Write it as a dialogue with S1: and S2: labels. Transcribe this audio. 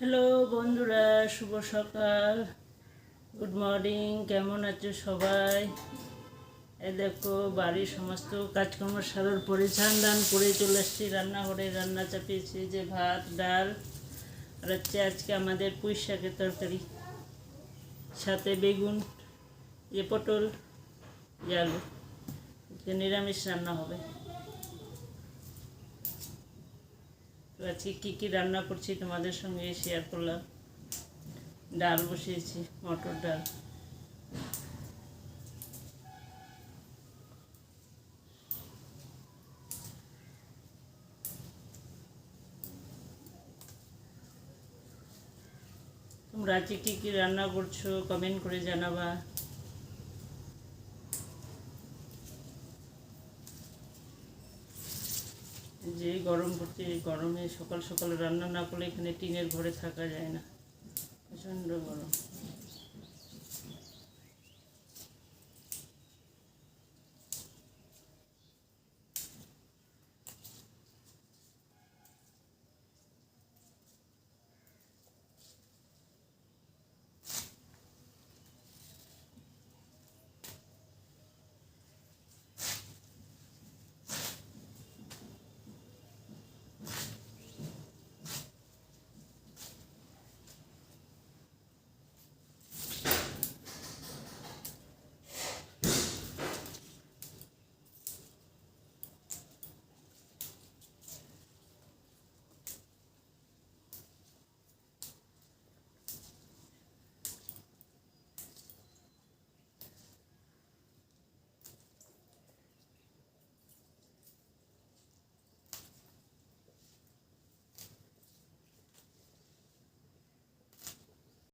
S1: Hello বন্ধুরা, শুভ সকাল। Good morning কেমন আছো সবাই? এ দেখো, বাড়ির সমস্ত কাজকর্ম সারার পরে দান করে চলে এসেছি রান্নাঘরে রান্না চাপিয়েছি, যে ভাত, ডাল, আর হচ্ছে আজকে আমাদের পুঁই শাকের তরকারি। সাথে বেগুন যে পটল যে আলু। নিরামিষ রান্না হবে। আজকে কী কী রান্না করছি তোমাদের সঙ্গে শেয়ার করলাম। ডাল বসিয়েছি, মটর ডাল। তোমরা আজকে কী কী রান্না করছ কমেন্ট করে জানাবা। যে গরম পড়ছে গরমে সকাল সকাল রান্না না করলে এখানে টিনের ঘরে থাকা যায় না। প্রচণ্ড গরম।